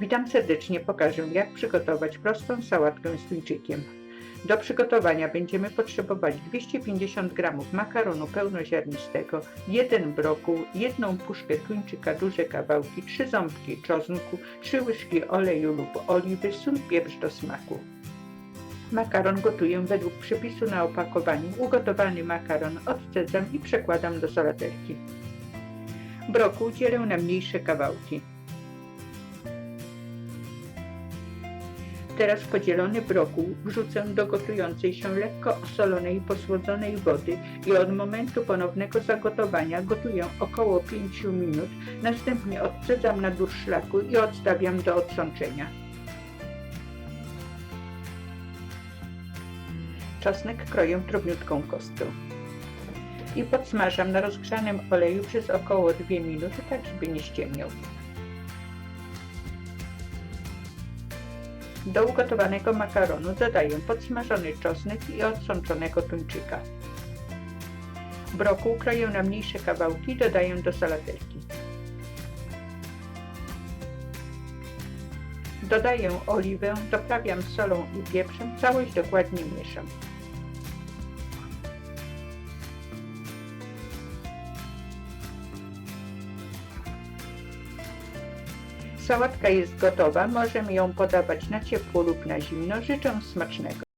Witam serdecznie, pokażę jak przygotować prostą sałatkę z tuńczykiem. Do przygotowania będziemy potrzebować 250 g makaronu pełnoziarnistego, jeden brokuł, jedną puszkę tuńczyka duże kawałki, 3 ząbki czosnku, 3 łyżki oleju lub oliwy, sól, pieprz do smaku. Makaron gotuję według przepisu na opakowaniu. Ugotowany makaron odcedzam i przekładam do salatelki. Brokuł dzielę na mniejsze kawałki. Teraz podzielony brokuł wrzucę do gotującej się lekko osolonej i posłodzonej wody i od momentu ponownego zagotowania gotuję około 5 minut, następnie odcedzam na durszlaku i odstawiam do odsączenia. Czosnek kroję drobniutką kostką i podsmażam na rozgrzanym oleju przez około 2 minuty, tak żeby nie ściemniał. Do ugotowanego makaronu dodaję podsmażony czosnek i odsączonego tuńczyka. Brokuł kroję na mniejsze kawałki i dodaję do salatelki. Dodaję oliwę, doprawiam solą i pieprzem, całość dokładnie mieszam. Sałatka jest gotowa, możemy ją podawać na ciepło lub na zimno. Życzę smacznego.